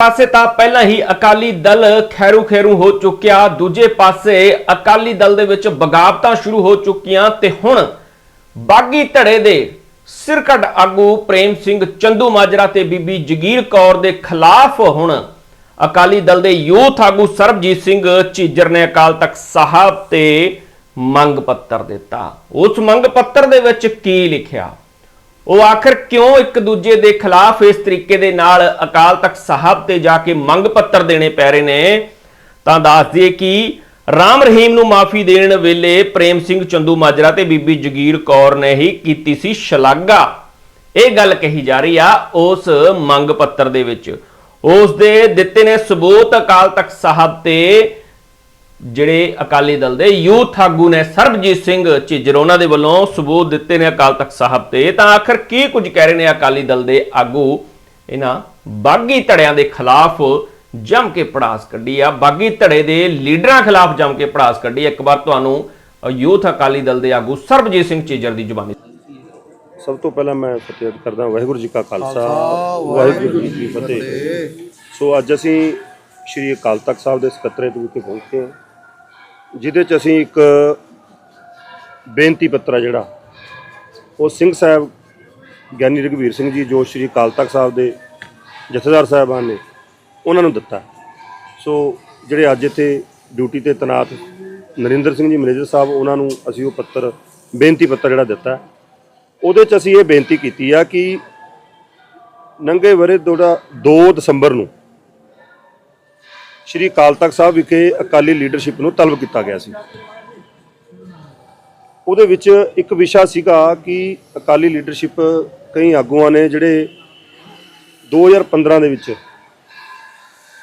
ਪਾਸੇ ਤਾਂ ਪਹਿਲਾਂ ਹੀ ਅਕਾਲੀ ਦਲ ਖੈਰੂ ਖੈਰੂ ਹੋ ਚੁੱਕਿਆ, ਦੂਜੇ ਪਾਸੇ ਅਕਾਲੀ ਦਲ ਦੇ ਵਿੱਚ ਬਗਾਵਤਾਂ ਸ਼ੁਰੂ ਹੋ ਚੁੱਕੀਆਂ ਤੇ ਹੁਣ ਬਾਗੀ ਧੜੇ ਦੇ ਸਿਰਕੱਢ ਆਗੂ ਪ੍ਰੇਮ ਸਿੰਘ ਚੰਦੂ ਮਾਜਰਾ ਤੇ ਬੀਬੀ ਜਗੀਰ ਕੌਰ ਦੇ ਖਿਲਾਫ ਹੁਣ ਅਕਾਲੀ ਦਲ ਦੇ ਯੂਥ ਆਗੂ ਸਰਬਜੀਤ ਸਿੰਘ ਝੀਜਰ ਨੇ ਅਕਾਲ ਤਖਤ ਸਾਹਿਬ ਤੇ ਮੰਗ ਪੱਤਰ ਦਿੱਤਾ। ਉਸ ਮੰਗ ਪੱਤਰ ਦੇ ਵਿੱਚ ਕੀ ਲਿਖਿਆ? ਉਹ ਆਖਰ ਕਿਉਂ ਇੱਕ ਦੂਜੇ ਦੇ ਖਿਲਾਫ ਇਸ ਤਰੀਕੇ ਦੇ ਨਾਲ ਅਕਾਲ ਤਖਤ ਸਾਹਿਬ ਤੇ ਜਾ ਕੇ ਮੰਗ ਪੱਤਰ ਦੇਣੇ ਪੈ ਰਹੇ ਨੇ? ਤਾਂ ਦੱਸ ਦਈਏ ਕਿ ਰਾਮ ਰਹੀਮ ਨੂੰ ਮਾਫੀ ਦੇਣ ਵੇਲੇ ਪ੍ਰੇਮ ਸਿੰਘ ਚੰਦੂ ਮਾਜਰਾ ਤੇ ਬੀਬੀ ਜਗੀਰ ਕੌਰ ਨੇ ਹੀ ਕੀਤੀ ਸੀ ਸ਼ਲਾਘਾ। ਇਹ ਗੱਲ ਕਹੀ ਜਾ ਰਹੀ ਆ ਉਸ ਮੰਗ ਪੱਤਰ ਦੇ ਵਿੱਚ। ਉਸ ਦੇ ਦਿੱਤੇ ਨੇ ਸਬੂਤ ਅਕਾਲ ਤਖਤ ਸਾਹਿਬ ਤੇ ਜਿਹੜੇ ਅਕਾਲੀ ਦਲ ਦੇ ਯੂਥ ਆਗੂ ਨੇ ਸਰਬਜੀਤ ਸਿੰਘ ਝਿੱਜਰ ਉਹਨਾਂ ਦੇ ਵੱਲੋਂ ਸਬੂਤ ਦਿੱਤੇ ਨੇ ਅਕਾਲ ਤਖਤ ਸਾਹਿਬ ਤੇ। ਤਾਂ ਆਖਰ ਕੀ ਕੁਝ ਕਹਿ ਰਹੇ ਨੇ ਅਕਾਲੀ ਦਲ ਦੇ ਆਗੂ? ਇਹਨਾਂ ਬਾਗੀ ਧੜਿਆਂ ਦੇ ਖਿਲਾਫ ਜੰਮ ਕੇ ਪੜਾਸ ਕੱਢੀ ਆ। ਬਾਗੀ ਧੜੇ ਦੇ ਲੀਡਰਾਂ ਖਿਲਾਫ ਜੰਮ ਕੇ ਪੜਾਸ ਕੱਢੀ ਆ। ਇੱਕ ਵਾਰ ਤੁਹਾਨੂੰ ਯੂਥ ਅਕਾਲੀ ਦਲ ਦੇ ਆਗੂ ਸਰਬਜੀਤ ਸਿੰਘ ਝਿੱਜਰ ਦੀ ਜ਼ੁਬਾਨੀ ਸਭ ਤੋਂ ਪਹਿਲਾਂ ਮੈਂ ਫਤਿਹ ਕਰਦਾ ਵਾਹਿਗੁਰੂ ਜੀ ਕਾ ਖਾਲਸਾ ਵਾਹਿਗੁਰੂ ਜੀ ਕੀ ਫਤਿਹ। ਸੋ ਅੱਜ ਅਸੀਂ ਸ਼੍ਰੀ ਅਕਾਲ ਤਖਤ ਸਾਹਿਬ ਦੇ ਸਕੱਤਰੇਤ ਵਿਖੇ ਪਹੁੰਚੇ ਹਾਂ। ਜਿਹਦੇ ਚ ਅਸੀਂ ਇੱਕ ਬੇਨਤੀ ਪੱਤਰ ਆ ਜਿਹੜਾ, ਉਹ ਸਿੰਘ ਸਾਹਿਬ ਗਿਆਨੀ ਰਘਵੀਰ ਸਿੰਘ ਜੀ, ਜੋ ਸ਼੍ਰੀ ਅਕਾਲ ਤਖਤ ਸਾਹਿਬ ਦੇ ਜਥੇਦਾਰ ਸਾਹਿਬਾਨ ਨੇ, ਉਹਨਾਂ ਨੂੰ ਦਿੱਤਾ। ਸੋ ਜਿਹੜੇ ਅੱਜ ਇੱਥੇ ਡਿਊਟੀ ਤੇ ਤੈਨਾਤ ਨਰਿੰਦਰ ਸਿੰਘ ਜੀ, ਮੈਨੇਜਰ ਸਾਹਿਬ, ਉਹਨਾਂ ਨੂੰ ਅਸੀਂ ਉਹ ਪੱਤਰ, ਬੇਨਤੀ ਪੱਤਰ ਜਿਹੜਾ ਦਿੱਤਾ। ਉਹਦੇ ਚ ਅਸੀਂ ਇਹ ਬੇਨਤੀ ਕੀਤੀ ਆ ਕਿ ਨੰਗੇ ਵਰੇ ਜਿਹੜਾ 2 ਦਸੰਬਰ ਨੂੰ ਸ਼੍ਰੀ ਅਕਾਲ ਤਖਤ ਸਾਹਿਬ ਵਿਖੇ ਅਕਾਲੀ ਲੀਡਰਸ਼ਿਪ ਨੂੰ ਤਲਬ ਕੀਤਾ ਗਿਆ ਸੀ। ਉਹਦੇ ਵਿੱਚ ਇੱਕ ਵਿਸ਼ਾ ਸੀਗਾ ਕਿ ਅਕਾਲੀ ਲੀਡਰਸ਼ਿਪ ਕਈ ਆਗੂਆਂ ਨੇ ਜਿਹੜੇ 2015 ਦੇ ਵਿੱਚ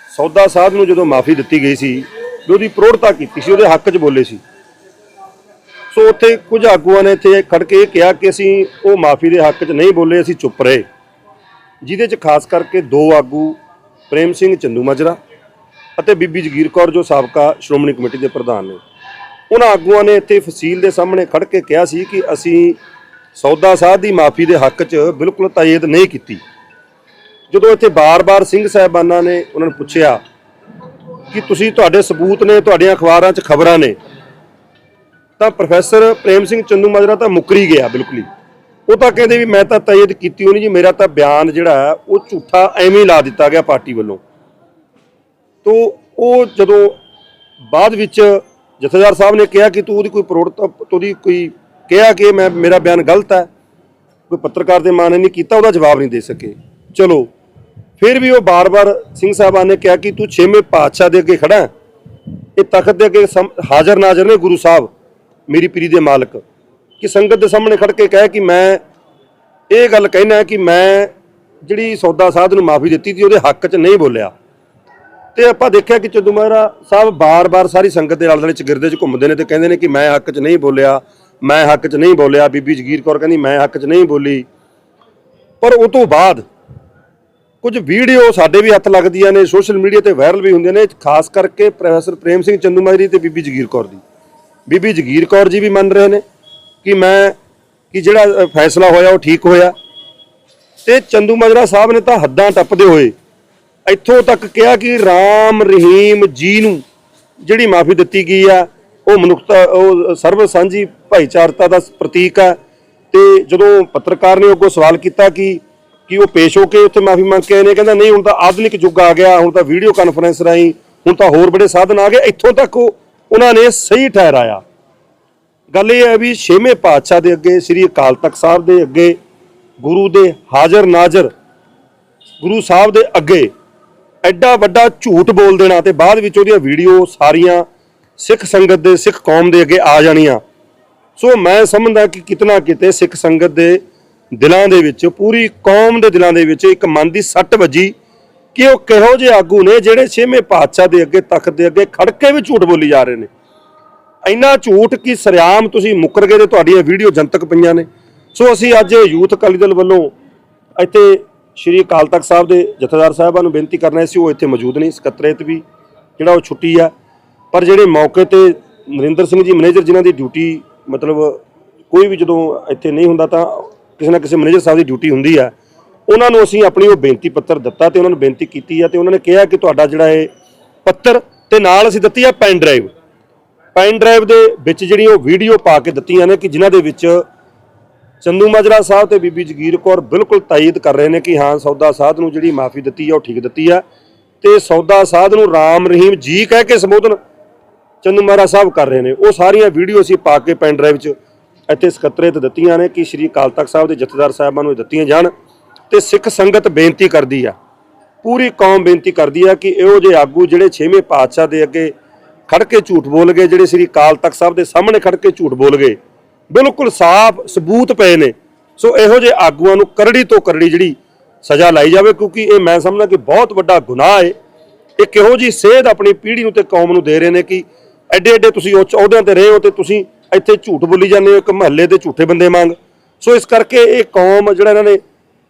ਸੌਦਾ ਸਾਹਿਬ ਨੂੰ ਜਦੋਂ ਮਾਫੀ ਦਿੱਤੀ ਗਈ ਸੀ ਵੀ ਉਹਦੀ ਪ੍ਰੋੜਤਾ ਕੀਤੀ ਸੀ, ਉਹਦੇ ਹੱਕ 'ਚ ਬੋਲੇ ਸੀ। ਸੋ ਉੱਥੇ ਕੁਝ ਆਗੂਆਂ ਨੇ ਇੱਥੇ ਖੜ ਕੇ ਇਹ ਕਿਹਾ ਕਿ ਅਸੀਂ ਉਹ ਮਾਫੀ ਦੇ ਹੱਕ 'ਚ ਨਹੀਂ ਬੋਲੇ, ਅਸੀਂ ਚੁੱਪ ਰਹੇ। ਜਿਹਦੇ 'ਚ ਖਾਸ ਕਰਕੇ ਦੋ ਆਗੂ ਪ੍ਰੇਮ ਸਿੰਘ ਚੰਦੂ ਮਾਜਰਾ ਅਤੇ ਬੀਬੀ ਜਗੀਰ ਕੌਰ ਜੋ ਸਾਬਕਾ ਸ਼੍ਰੋਮਣੀ ਕਮੇਟੀ ਦੇ ਪ੍ਰਧਾਨ ਨੇ। ਉਹਨਾਂ ਆਗੂਆਂ ਨੇ ਇੱਥੇ ਫਸੀਲ ਦੇ ਸਾਹਮਣੇ ਖੜ ਕੇ ਕਿਹਾ ਸੀ ਕਿ ਅਸੀਂ ਸੌਦਾ ਸਾਹਿਬ ਦੀ ਮਾਫੀ ਦੇ ਹੱਕ 'ਚ ਬਿਲਕੁਲ ਤਾਇਦ ਨਹੀਂ ਕੀਤੀ। ਜਦੋਂ ਇੱਥੇ ਬਾਰ-ਬਾਰ ਸਿੰਘ ਸਾਹਿਬਾਨਾਂ ਨੇ ਉਹਨਾਂ ਨੂੰ ਪੁੱਛਿਆ ਕਿ ਤੁਸੀਂ ਤੁਹਾਡੇ ਸਬੂਤ ਨੇ ਤੁਹਾਡੀਆਂ ਅਖਬਾਰਾਂ 'ਚ ਖਬਰਾਂ ਨੇ ਤਾਂ ਪ੍ਰੋਫੈਸਰ ਪ੍ਰੇਮ ਸਿੰਘ ਚੰਦੂ ਮਾਜਰਾ ਤਾਂ ਮੁੱਕਰੀ ਗਿਆ ਬਿਲਕੁਲ ਹੀ। ਉਹ ਤਾਂ ਕਹਿੰਦੇ ਵੀ ਮੈਂ ਤਾਂ ਤਾਇਦ ਕੀਤੀ ਹੋਣੀ ਜੀ ਮੇਰਾ ਤਾਂ ਬਿਆਨ ਜਿਹੜਾ ਹੈ, ਉਹ ਝੂਠਾ ਐਵੇਂ ਲਾ ਦਿੱਤਾ ਗਿਆ ਪਾਰਟੀ ਵੱਲੋਂ। ਤੋਂ ਉਹ ਜਦੋਂ ਬਾਅਦ ਵਿੱਚ ਜਥੇਦਾਰ ਸਾਹਿਬ ਨੇ ਕਿਹਾ ਕਿ ਤੂੰ ਉਹਦੀ ਕੋਈ ਪ੍ਰੋੜਤਾ ਉਹਦੀ ਕੋਈ ਕਿਹਾ ਕਿ ਮੈਂ ਮੇਰਾ ਬਿਆਨ ਗਲਤ ਹੈ, ਕੋਈ ਪੱਤਰਕਾਰ ਦੇ ਮਾਨੇ ਨਹੀਂ ਕੀਤਾ, ਉਹਦਾ ਜਵਾਬ ਨਹੀਂ ਦੇ ਸਕੇ। ਚਲੋ, ਫਿਰ ਵੀ ਉਹ ਬਾਰ-ਬਾਰ ਸਿੰਘ ਸਾਹਿਬਾਨ ਨੇ ਕਿਹਾ ਕਿ ਤੂੰ ਛੇਵੇਂ ਪਾਤਸ਼ਾਹ ਦੇ ਅੱਗੇ ਖੜਾ ਇਹ ਤਖਤ ਦੇ ਅੱਗੇ ਸਮ- ਹਾਜ਼ਰ ਨਾਜ਼ਰ ਨੇ ਗੁਰੂ ਸਾਹਿਬ, ਮੇਰੀ ਪੀਰੀ ਦੇ ਮਾਲਕ। ਕਿ ਸੰਗਤ ਦੇ ਸਾਹਮਣੇ ਖੜ ਕੇ ਕਹੇ ਕਿ ਮੈਂ ਇਹ ਗੱਲ ਕਹਿਣਾ ਕਿ ਮੈਂ ਜਿਹੜੀ ਸੌਦਾ ਸਾਧ ਨੂੰ ਮਾਫੀ ਦਿੱਤੀ ਸੀ, ਉਹਦੇ ਹੱਕ 'ਚ ਨਹੀਂ ਬੋਲਿਆ। ਤੇ ਆਪਾਂ ਦੇਖਿਆ ਕਿ ਚੰਦੂ ਸਾਹਿਬ ਬਾਰ-ਬਾਰ ਸਾਰੀ ਸੰਗਤ ਦੇ ਆਲੇ-ਦੁਆਲੇ ਚਗਿਰਦੇ 'ਚ ਘੁੰਮਦੇ ਨੇ ਤੇ ਕਹਿੰਦੇ ਨੇ ਕਿ ਮੈਂ ਹੱਕ 'ਚ ਨਹੀਂ ਬੋਲਿਆ, ਮੈਂ ਹੱਕ 'ਚ ਨਹੀਂ ਬੋਲਿਆ। ਬੀਬੀ ਜਗੀਰ ਕੌਰ ਕਹਿੰਦੀ, ਮੈਂ ਹੱਕ 'ਚ ਨਹੀਂ ਬੋਲੀ। ਪਰ ਉਹ ਤੋਂ ਬਾਅਦ ਕੁਝ ਵੀਡੀਓ ਸਾਡੇ ਵੀ ਹੱਥ ਲੱਗਦੀਆਂ ਨੇ, ਸੋਸ਼ਲ ਮੀਡੀਆ ਤੇ ਵਾਇਰਲ ਵੀ ਹੁੰਦੀਆਂ ਨੇ, ਖਾਸ ਕਰਕੇ ਪ੍ਰੋਫੈਸਰ ਪ੍ਰੇਮ ਸਿੰਘ ਚੰਦੂਮਾਜਰੀ ਤੇ ਬੀਬੀ ਜਗੀਰ ਕੌਰ ਦੀ। ਬੀਬੀ ਜਗੀਰ ਕੌਰ ਜੀ ਵੀ ਮੰਨ ਰਹੇ ਨੇ ਕਿ ਮੈਂ, ਕਿ ਜਿਹੜਾ ਫੈਸਲਾ ਹੋਇਆ ਉਹ ਠੀਕ ਹੋਇਆ। ਤੇ ਚੰਦੂਮਾਜਰਾ ਸਾਹਿਬ ਨੇ ਤਾਂ ਹੱਦਾਂ ਟੱਪਦੇ ਹੋਏ ਇੱਥੋਂ ਤੱਕ ਕਿਹਾ ਕਿ ਰਾਮ ਰਹੀਮ ਜੀ ਨੂੰ ਜਿਹੜੀ ਮਾਫੀ ਦਿੱਤੀ ਗਈ ਆ, ਉਹ ਮਨੁੱਖਤਾ, ਉਹ ਸਰਬ ਸਾਂਝੀ ਭਾਈਚਾਰਤਾ ਦਾ ਪ੍ਰਤੀਕ ਆ। ਤੇ ਜਦੋਂ ਪੱਤਰਕਾਰ ਨੇ ਅੱਗੋਂ ਸਵਾਲ ਕੀਤਾ ਕਿ ਕਿ ਉਹ ਪੇਸ਼ ਹੋ ਕੇ ਉੱਥੇ ਮਾਫੀ ਮੰਗ ਕੇ ਆਏ ਨੇ, ਕਹਿੰਦਾ ਨਹੀਂ, ਹੁਣ ਤਾਂ ਆਧੁਨਿਕ ਯੁੱਗ ਆ ਗਿਆ, ਹੁਣ ਤਾਂ ਵੀਡੀਓ ਕਾਨਫਰੰਸ ਰਾਹੀਂ ਹੁਣ ਤਾਂ ਹੋਰ ਬੜੇ ਸਾਧਨ ਆ ਗਏ, ਇੱਥੋਂ ਤੱਕ ਉਹਨਾਂ ਨੇ ਸਹੀ ਠਹਿਰਾਇਆ। ਗੱਲ ਇਹ ਹੈ ਵੀ ਛੇਵੇਂ ਪਾਤਸ਼ਾਹ ਦੇ ਅੱਗੇ, ਸ੍ਰੀ ਅਕਾਲ ਤਖਤ ਸਾਹਿਬ ਦੇ ਅੱਗੇ, ਗੁਰੂ ਦੇ ਹਾਜ਼ਰ ਨਾਜ਼ਰ ਗੁਰੂ ਸਾਹਿਬ ਦੇ ਅੱਗੇ ਐਡਾ ਵੱਡਾ ਝੂਠ ਬੋਲ ਦੇਣਾ ਤੇ ਬਾਅਦ ਵਿੱਚ ਉਹਦੀਆਂ ਵੀਡੀਓ ਸਾਰੀਆਂ ਸਿੱਖ ਸੰਗਤ ਦੇ, ਸਿੱਖ ਕੌਮ ਦੇ ਅੱਗੇ ਆ ਜਾਣੀਆਂ। ਸੋ ਮੈਂ ਸਮਝਦਾ ਕਿ ਕਿਤਨਾ ਕਿਤੇ ਸਿੱਖ ਸੰਗਤ ਦੇ ਦਿਲਾਂ ਦੇ ਵਿੱਚ, ਪੂਰੀ ਕੌਮ ਦੇ ਦਿਲਾਂ ਦੇ ਵਿੱਚ ਇੱਕ ਮਨ ਦੀ ਸੱਟ ਵੱਜੀ ਕਿ ਉਹ ਕਿਹੋ ਜਿਹੇ ਆਗੂ ਨੇ ਜਿਹੜੇ ਛੇਵੇਂ ਪਾਤਸ਼ਾਹ ਦੇ ਅੱਗੇ, ਤਖਤ ਦੇ ਅੱਗੇ ਖੜ ਕੇ ਵੀ ਝੂਠ ਬੋਲੀ ਜਾ ਰਹੇ ਨੇ। ਇੰਨਾ ਝੂਠ ਕਿ ਸਰਿਆਮ ਤੁਸੀਂ ਮੁੱਕਰ ਗਏ ਤੇ ਤੁਹਾਡੀਆਂ ਵੀਡੀਓ ਜਨਤਕ ਪਈਆਂ ਨੇ। ਸੋ ਅਸੀਂ ਅੱਜ ਯੂਥ ਅਕਾਲੀ ਦਲ ਵੱਲੋਂ ਇੱਥੇ ਸ਼੍ਰੀ ਅਕਾਲ ਤਖਤ ਸਾਹਿਬ ਦੇ ਜਥੇਦਾਰ ਸਾਹਿਬਾਂ ਨੂੰ ਬੇਨਤੀ ਕਰਨਾ ਸੀ ਉਹ ਇੱਥੇ ਮੌਜੂਦ ਨਹੀਂ ਸਕੱਤਰੇਤ ਵੀ, ਜਿਹੜਾ ਉਹ ਛੁੱਟੀ ਆ। ਪਰ ਜਿਹੜੇ ਮੌਕੇ ਤੇ ਨਰਿੰਦਰ ਸਿੰਘ ਜੀ, ਮੈਨੇਜਰ ਜਿਨ੍ਹਾਂ ਦੀ ਡਿਊਟੀ, ਮਤਲਬ ਕੋਈ ਵੀ ਜਦੋਂ ਇੱਥੇ ਨਹੀਂ ਹੁੰਦਾ ਤਾਂ ਕਿਸੇ ਨਾ ਕਿਸੇ ਮੈਨੇਜਰ ਸਾਹਿਬ ਦੀ ਡਿਊਟੀ ਹੁੰਦੀ ਆ। ਉਹਨਾਂ ਨੂੰ ਅਸੀਂ ਆਪਣੀ ਉਹ ਬੇਨਤੀ ਪੱਤਰ ਦਿੱਤਾ ਤੇ ਉਹਨਾਂ ਨੂੰ ਬੇਨਤੀ ਕੀਤੀ ਹੈ ਤੇ ਉਹਨਾਂ ਨੇ ਕਿਹਾ ਕਿ ਤੁਹਾਡਾ ਜਿਹੜਾ ਇਹ ਪੱਤਰ ਤੇ ਨਾਲ ਅਸੀਂ ਦਿੱਤੀ ਆ ਪੈਨ ਡਰਾਈਵ। ਪੈਨ ਡਰਾਈਵ ਦੇ ਵਿੱਚ ਜਿਹੜੀਆਂ ਉਹ ਵੀਡੀਓ ਪਾ ਕੇ ਦਿੱਤੀਆਂ ਨੇ ਕਿ ਜਿਨ੍ਹਾਂ ਦੇ ਵਿੱਚ ਚੰਦੂ ਮਾਜਰਾ ਸਾਹਿਬ ਤੇ ਬੀਬੀ ਜਗੀਰ ਕੌਰ ਬਿਲਕੁਲ ਤਾਇਦ ਕਰ ਰਹੇ ਨੇ ਕਿ ਹਾਂ, ਸੌਦਾ ਸਾਧ ਨੂੰ ਜਿਹੜੀ ਮਾਫੀ ਦਿੱਤੀ ਆ, ਉਹ ਠੀਕ ਦਿੱਤੀ ਆ। ਤੇ ਸੌਦਾ ਸਾਧ ਨੂੰ ਰਾਮ ਰਹੀਮ ਜੀ ਕਹਿ ਕੇ ਸੰਬੋਧਨ ਚੰਦੂ ਮਹਾਰਾਜ ਸਾਹਿਬ ਕਰ ਰਹੇ ਨੇ। ਉਹ ਸਾਰੀਆਂ ਵੀਡੀਓ ਅਸੀਂ ਪਾ ਕੇ ਪੈਨ ਡਰਾਈਵ 'ਚ ਇੱਥੇ ਸਕੱਤਰੇਤ ਦਿੱਤੀਆਂ ਨੇ ਕਿ ਸ਼੍ਰੀ ਅਕਾਲ ਤਖਤ ਸਾਹਿਬ ਦੇ ਜਥੇਦਾਰ ਸਾਹਿਬਾਂ ਨੂੰ ਇਹ ਦਿੱਤੀਆਂ ਜਾਣ ਤੇ ਸਿੱਖ ਸੰਗਤ ਬੇਨਤੀ ਕਰਦੀ ਆ। ਪੂਰੀ ਕੌਮ ਬੇਨਤੀ ਕਰਦੀ ਆ ਕਿ ਇਹੋ ਜਿਹੇ ਆਗੂ ਜਿਹੜੇ 6ਵੇਂ ਪਾਤਸ਼ਾਹ ਦੇ ਅੱਗੇ ਖੜ ਕੇ ਝੂਠ ਬੋਲ ਗਏ, ਜਿਹੜੇ ਸ਼੍ਰੀ ਅਕਾਲ ਤਖਤ ਸਾਹਿਬ ਦੇ ਸਾਹਮਣੇ ਖੜ ਕੇ ਝੂਠ ਬੋਲ ਗਏ ਬਿਲਕੁਲ ਸਾਫ਼ ਸਬੂਤ ਪਏ ਨੇ। ਸੋ ਇਹੋ ਜਿਹੇ ਆਗੂਆਂ ਨੂੰ ਕਰੜੀ ਤੋਂ ਕਰੜੀ ਜਿਹੜੀ ਸਜ਼ਾ ਲਾਈ ਜਾਵੇ, ਕਿਉਂਕਿ ਇਹ ਮੈਂ ਸਮਝਦਾ ਕਿ ਬਹੁਤ ਵੱਡਾ ਗੁਨਾਹ ਹੈ ਇਹ ਕਿਹੋ ਜੀ ਸੇਧ ਆਪਣੀ ਪੀੜ੍ਹੀ ਨੂੰ ਤੇ ਕੌਮ ਨੂੰ ਦੇ ਰਹੇ ਨੇ ਕਿ ਐਡੇ ਐਡੇ ਤੁਸੀਂ ਉੱਚ ਅਹੁਦਿਆਂ ਤੇ ਰਹੇ ਹੋ ਤੇ ਤੁਸੀਂ ਇੱਥੇ ਝੂਠ ਬੋਲੀ ਜਾਂਦੇ ਹੋ, ਇੱਕ ਮਹੱਲੇ ਦੇ ਝੂਠੇ ਬੰਦੇ ਮੰਗ ਸੋ ਇਸ ਕਰਕੇ ਇਹ ਕੌਮ ਜਿਹੜਾ ਇਹਨਾਂ ਨੇ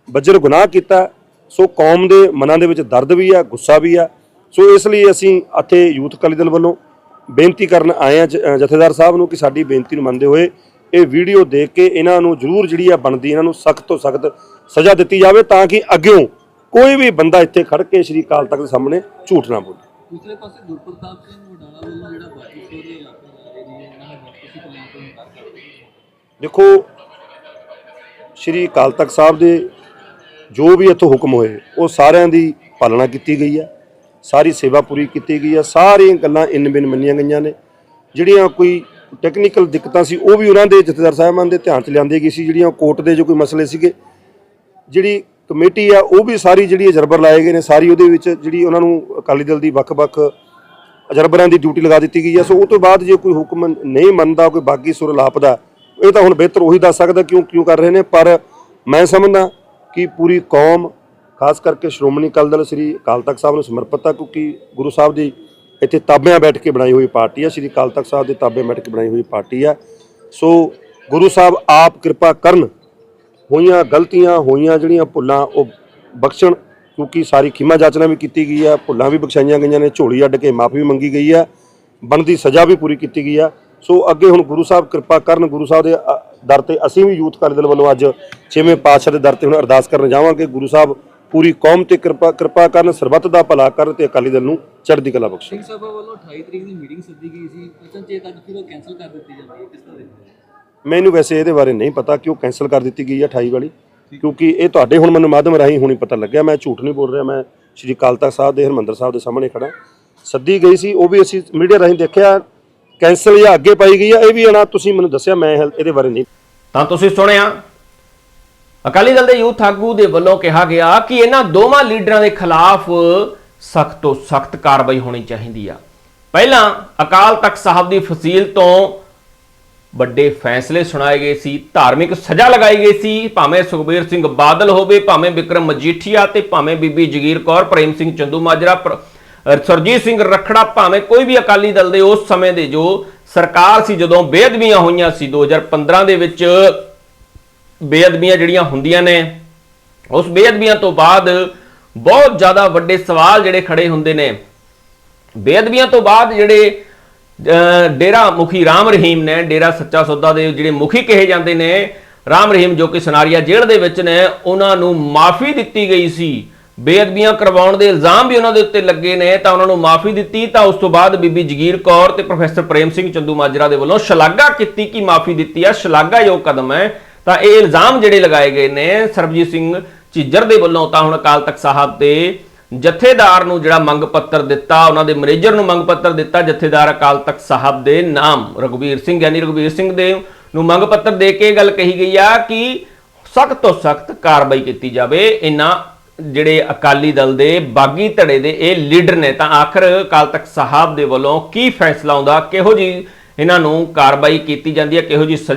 ਬੱਜਰ ਗੁਨਾਹ ਕੀਤਾ। ਸੋ ਕੌਮ ਦੇ ਮਨਾਂ ਦੇ ਵਿੱਚ ਦਰਦ ਵੀ ਆ, ਗੁੱਸਾ ਵੀ ਆ। ਸੋ ਇਸ ਲਈ ਅਸੀਂ ਇੱਥੇ ਯੂਥ ਅਕਾਲੀ ਦਲ ਵੱਲੋਂ ਬੇਨਤੀ ਕਰਨ ਆਏ ਆ ਜਥੇਦਾਰ ਸਾਹਿਬ ਨੂੰ ਕਿ ਸਾਡੀ ਬੇਨਤੀ ਨੂੰ ਮੰਨਦੇ ਹੋਏ ਇਹ ਵੀਡੀਓ ਦੇਖ ਕੇ ਇਹਨਾਂ ਨੂੰ ਜ਼ਰੂਰ ਜਿਹੜੀ ਆ ਬਣਦੀ ਇਹਨਾਂ ਨੂੰ ਸਖਤ ਤੋਂ ਸਖਤ ਸਜ਼ਾ ਦਿੱਤੀ ਜਾਵੇ ਤਾਂ ਕਿ ਅੱਗਿਓਂ ਕੋਈ ਵੀ ਬੰਦਾ ਇੱਥੇ ਖੜ ਕੇ ਸ਼੍ਰੀ ਅਕਾਲ ਤਖਤ ਦੇ ਸਾਹਮਣੇ ਝੂਠ ਨਾ ਬੋਲੇ। ਦੂਸਰੇ ਪਾਸੇ ਗੁਰਪ੍ਰਤਾਪ ਸਿੰਘ ਵਡਾਲਾ ਵੱਲੋਂ ਜਿਹੜਾ ਬਾਕੀ ਦੇ ਇਲਾਕੇ ਜਾ ਰਹੇ ਨੇ ਇਹਨਾਂ ਨੇ ਵਾਪਸੀ ਤੋਂ ਲੈ ਕੇ ਇਨਕਾਰ ਕਰ ਦਿੱਤਾ। ਦੇਖੋ ਸ਼੍ਰੀ ਅਕਾਲ ਤਖਤ ਸਾਹਿਬ ਦੇ ਜੋ ਵੀ ਇੱਥੋਂ ਹੁਕਮ ਹੋਏ ਉਹ ਸਾਰਿਆਂ ਦੀ ਪਾਲਣਾ ਕੀਤੀ ਗਈ ਹੈ ਸਾਰੀ ਸੇਵਾ ਪੂਰੀ ਕੀਤੀ ਗਈ ਹੈ ਸਾਰੀਆਂ ਗੱਲਾਂ ਇਨ ਬਿਨ ਮੰਨੀਆਂ ਗਈਆਂ ਨੇ। ਜਿਹੜੀਆਂ ਕੋਈ ਟੈਕਨੀਕਲ ਦਿੱਕਤਾਂ ਸੀ, ਉਹ ਵੀ ਉਹਨਾਂ ਦੇ ਜਥੇਦਾਰ ਸਾਹਿਬਾਨ ਦੇ ਧਿਆਨ ਚ ਲਿਆਂਦੀ ਗਈ ਸੀ, ਜਿਹੜੀਆਂ ਕੋਰਟ ਦੇ ਜੋ ਕੋਈ ਮਸਲੇ ਸੀਗੇ, ਜਿਹੜੀ ਕਮੇਟੀ ਆ, ਉਹ ਵੀ ਸਾਰੀ ਜਿਹੜੀ ਅਜਰਬਰ ਲਾਏ ਗਏ ਨੇ, ਸਾਰੀ ਉਹਦੇ ਵਿੱਚ ਜਿਹੜੀ ਉਹਨਾਂ ਨੂੰ ਅਕਾਲੀ ਦਲ ਦੀ ਵੱਖ-ਵੱਖ ਅਜਰਬਰਾਂ ਦੀ ਡਿਊਟੀ ਲਗਾ ਦਿੱਤੀ ਗਈ ਹੈ ਸੋ ਉਹ ਤੋਂ ਬਾਅਦ ਜੇ ਕੋਈ ਹੁਕਮ ਨਹੀਂ ਮੰਨਦਾ, ਕੋਈ ਬਾਗੀ ਸੁਰ ਲਾਪਦਾ, ਇਹ ਤਾਂ ਹੁਣ ਬਿਹਤਰ ਉਹੀ ਦੱਸ ਸਕਦਾ ਕਿਉਂ ਕਿਉਂ ਕਰ ਰਹੇ ਨੇ? ਪਰ ਮੈਂ ਸਮਝਦਾ ਕਿ ਪੂਰੀ ਕੌਮ, ਖਾਸ ਕਰਕੇ ਸ਼੍ਰੋਮਣੀ ਅਕਾਲੀ ਦਲ ਸ੍ਰੀ ਅਕਾਲ ਤਖਤ ਸਾਹਿਬ ਨੂੰ ਸਮਰਪਿਤ ਆ, ਕਿਉਂਕਿ ਗੁਰੂ ਸਾਹਿਬ ਦੀ ਇੱਥੇ ਤਾਬਿਆਂ ਬੈਠ ਕੇ ਬਣਾਈ ਹੋਈ ਪਾਰਟੀ ਹੈ ਸ੍ਰੀ ਅਕਾਲ ਤਖਤ ਸਾਹਿਬ ਦੇ ਤਾਬਿਆਂ ਬੈਠ ਕੇ ਬਣਾਈ ਹੋਈ ਪਾਰਟੀ ਹੈ ਸੋ ਗੁਰੂ ਸਾਹਿਬ, ਆਪ ਕਿਰਪਾ ਕਰਨ ਹੋਈਆਂ ਗਲਤੀਆਂ, ਹੋਈਆਂ ਜਿਹੜੀਆਂ ਭੁੱਲਾਂ, ਉਹ ਬਖਸ਼ਣ, ਕਿਉਂਕਿ ਸਾਰੀ ਖਿਮਾ ਜਾਚਨਾ ਵੀ ਕੀਤੀ ਗਈ ਹੈ ਭੁੱਲਾਂ ਵੀ ਬਖਸ਼ਾਈਆਂ ਗਈਆਂ ਨੇ, ਝੋਲੀ ਅੱਡ ਕੇ ਮਾਫੀ ਵੀ ਮੰਗੀ ਗਈ ਹੈ ਬਣਦੀ ਸਜ਼ਾ ਵੀ ਪੂਰੀ ਕੀਤੀ ਗਈ ਹੈ ਸੋ ਅੱਗੇ ਹੁਣ ਗੁਰੂ ਸਾਹਿਬ ਕਿਰਪਾ ਕਰਨ, ਗੁਰੂ ਸਾਹਿਬ ਦੇ ਦਰ ਤੇ ਅਸੀਂ ਵੀ ਯੂਥ ਅਕਾਲੀ ਦਲ ਵੱਲੋਂ ਅੱਜ ਛੇਵੇਂ ਪਾਤਸ਼ਾਹ ਦੇ ਦਰ ਤੇ ਹੁਣ ਅਰਦਾਸ ਕਰਨ ਜਾਵਾਂਗੇ। ਗੁਰੂ ਸਾਹਿਬ ਪੂਰੀ ਕੌਮ ਤੇ ਕਿਰਪਾ ਕਿਰਪਾ ਕਰਨ ਸਰਬੱਤ ਦਾ ਭਲਾ ਕਰਨ ਤੇ ਅਕਾਲੀ ਦਲ ਨੂੰ ਚੜ੍ਹਦੀ ਕਲਾ ਬਖਸ਼ੇ। ਸਿੰਘ ਸਭਾ ਵੱਲੋਂ 28 ਤਰੀਕ ਦੀ ਮੀਟਿੰਗ ਸੱਦੀ ਗਈ ਸੀ। ਅਚਨਚੇਤ ਅੱਜ ਫਿਰ ਉਹ ਕੈਨਸਲ ਕਰ ਦਿੱਤੀ ਜਾਂਦੀ ਹੈ। ਕਿਸ ਤਰ੍ਹਾਂ ਦੇਖਦੇ ਹੋ? ਮੈਨੂੰ ਵੈਸੇ ਇਹਦੇ ਬਾਰੇ ਨਹੀਂ ਪਤਾ ਕਿ ਉਹ ਕੈਨਸਲ ਕਰ ਦਿੱਤੀ ਗਈ ਹੈ 28 ਵਾਲੀ ਕਿਉਂਕਿ ਇਹ ਤੁਹਾਡੇ ਹੁਣ ਮੈਨੂੰ ਮਾਧਿਅਮ ਰਾਹੀਂ ਹੁਣੀ ਪਤਾ ਲੱਗਿਆ। ਮੈਂ ਝੂਠ ਨਹੀਂ ਬੋਲ ਰਿਹਾ ਮੈਂ ਸ਼੍ਰੀ ਅਕਾਲ ਤਖਤ ਸਾਹਿਬ ਦੇ ਹਰਮੰਦਰ ਸਾਹਿਬ ਦੇ ਸਾਹਮਣੇ ਖੜਾ ਸੱਦੀ ਗਈ ਸੀ ਉਹ ਵੀ ਅਸੀਂ ਮੀਡੀਆ ਰਾਹੀਂ ਦੇਖਿਆ ਕੈਨਸਲ ਜਾਂ ਅੱਗੇ ਪਾਈ ਗਈ ਹੈ ਇਹ ਵੀ ਆਣਾ ਤੁਸੀਂ ਮੈਨੂੰ ਦੱਸਿਆ ਮੈਂ ਇਹ- ਇਹਦੇ ਬਾਰੇ ਨਹੀਂ। ਤਾਂ ਤੁਸੀਂ ਸੁਣਿਆ ਅਕਾਲੀ ਦਲ ਦੇ ਯੂਥ ਆਗੂ ਦੇ ਵੱਲੋਂ ਕਿਹਾ ਗਿਆ ਕਿ ਇਹਨਾਂ ਦੋਵਾਂ ਲੀਡਰਾਂ ਦੇ ਖਿਲਾਫ ਸਖਤ ਤੋਂ ਸਖਤ ਕਾਰਵਾਈ ਹੋਣੀ ਚਾਹੀਦੀ ਆ। ਪਹਿਲਾਂ ਅਕਾਲ ਤਖਤ ਸਾਹਿਬ ਦੀ ਫਸੀਲ ਤੋਂ ਵੱਡੇ ਫੈਸਲੇ ਸੁਣਾਏ ਗਏ ਸੀ, ਧਾਰਮਿਕ ਸਜ਼ਾ ਲਗਾਈ ਗਈ ਸੀ, ਭਾਵੇਂ ਸੁਖਬੀਰ ਸਿੰਘ ਬਾਦਲ ਹੋਵੇ, ਭਾਵੇਂ ਵਿਕਰਮ ਮਜੀਠੀਆ ਤੇ ਭਾਵੇਂ ਬੀਬੀ ਜਗੀਰ ਕੌਰ, ਪ੍ਰੇਮ ਸਿੰਘ ਚੰਦੂ ਮਾਜਰਾ ਸਰਜੀਤ ਸਿੰਘ ਰਖੜਾ, ਭਾਵੇਂ ਕੋਈ ਵੀ ਅਕਾਲੀ ਦਲ ਦੇ ਉਸ ਸਮੇਂ ਦੇ ਜੋ ਸਰਕਾਰ ਸੀ, ਜਦੋਂ ਬੇਅਦਬੀਆਂ ਹੋਈਆਂ ਸੀ 2015 ਦੇ ਵਿੱਚ ਬੇਅਦਬੀਆਂ ਜਿਹੜੀਆਂ ਹੁੰਦੀਆਂ ਨੇ, ਉਸ ਬੇਅਦਬੀਆਂ ਤੋਂ ਬਾਅਦ ਬਹੁਤ ਜ਼ਿਆਦਾ ਵੱਡੇ ਸਵਾਲ ਜਿਹੜੇ ਖੜੇ ਹੁੰਦੇ ਨੇ। ਬੇਅਦਬੀਆਂ ਤੋਂ ਬਾਅਦ ਜਿਹੜੇ ਡੇਰਾ ਮੁਖੀ ਰਾਮ ਰਹੀਮ ਨੇ, ਡੇਰਾ ਸੱਚਾ ਸੌਦਾ ਦੇ ਜਿਹੜੇ ਮੁਖੀ ਕਹੇ ਜਾਂਦੇ ਨੇ, ਰਾਮ ਰਹੀਮ ਜੋ ਕਿ ਸਨਾਰੀਆ ਜੇਲ੍ਹ ਦੇ ਵਿੱਚ ਨੇ, ਉਹਨਾਂ ਨੂੰ ਮਾਫੀ ਦਿੱਤੀ ਗਈ ਸੀ। ਬੇਅਦਬੀਆਂ ਕਰਵਾਉਣ ਦੇ ਇਲਜ਼ਾਮ ਵੀ ਉਹਨਾਂ ਦੇ ਉੱਤੇ ਲੱਗੇ ਨੇ, ਤਾਂ ਉਹਨਾਂ ਨੂੰ ਮਾਫੀ ਦਿੱਤੀ। ਤਾਂ ਉਸ ਤੋਂ ਬਾਅਦ ਬੀਬੀ ਜਗੀਰ ਕੌਰ ਤੇ ਪ੍ਰੋਫੈਸਰ ਪ੍ਰੇਮ ਸਿੰਘ ਚੰਦੂ ਮਾਜਰਾ ਦੇ ਵੱਲੋਂ ਸ਼ਲਾਘਾ ਕੀਤੀ ਕਿ ਮਾਫੀ ਦਿੱਤੀ ਆ। ਸ਼ਲਾਘਾਯੋਗ ਕਦਮ ਹੈ। ਤਾਂ ਇਹ ਇਲਜ਼ਾਮ ਜਿਹੜੇ ਲਗਾਏ ਗਏ ਨੇ ਸਰਬਜੀਤ ਸਿੰਘ ਝਿੱਜਰ ਦੇ ਵੱਲੋਂ ਤਾਂ ਹੁਣ ਅਕਾਲ ਤਖਤ ਸਾਹਿਬ ਦੇ ਜਥੇਦਾਰ ਨੂੰ ਜਿਹੜਾ ਮੰਗ ਪੱਤਰ ਦਿੱਤਾ, ਉਹਨਾਂ ਦੇ ਮੈਨੇਜਰ ਨੂੰ ਮੰਗ ਪੱਤਰ ਦਿੱਤਾ, ਜਥੇਦਾਰ ਅਕਾਲ ਤਖਤ ਸਾਹਿਬ ਦੇ ਨਾਮ ਰਘੁਵੀਰ ਸਿੰਘ, ਯਾਨੀ ਰਘੁਵੀਰ ਸਿੰਘ ਦੇ ਨੂੰ ਮੰਗ ਪੱਤਰ ਦੇ ਕੇ ਇਹ ਗੱਲ ਕਹੀ ਗਈ ਆ ਕਿ ਸਖਤ ਤੋਂ ਸਖਤ ਕਾਰਵਾਈ ਕੀਤੀ ਜਾਵੇ। ਇਨ੍ਹਾਂ ਜਿਹੜੇ ਅਕਾਲੀ ਦਲ ਦੇ ਬਾਗੀ ਧੜੇ ਦੇ ਇਹ ਲੀਡਰ ਨੇ ਤਾਂ ਆਖਰ ਅਕਾਲ ਤਖਤ ਸਾਹਿਬ ਦੇ ਵੱਲੋਂ ਕੀ ਫੈਸਲਾ ਆਉਂਦਾ, ਕਿਹੋ ਜੀ ਇਹਨਾਂ ਨੂੰ ਕਾਰਵਾਈ ਕੀਤੀ ਜਾਂਦੀ ਹੈ ਕਿਹੋ ਜੀ ਸਜ਼ਾ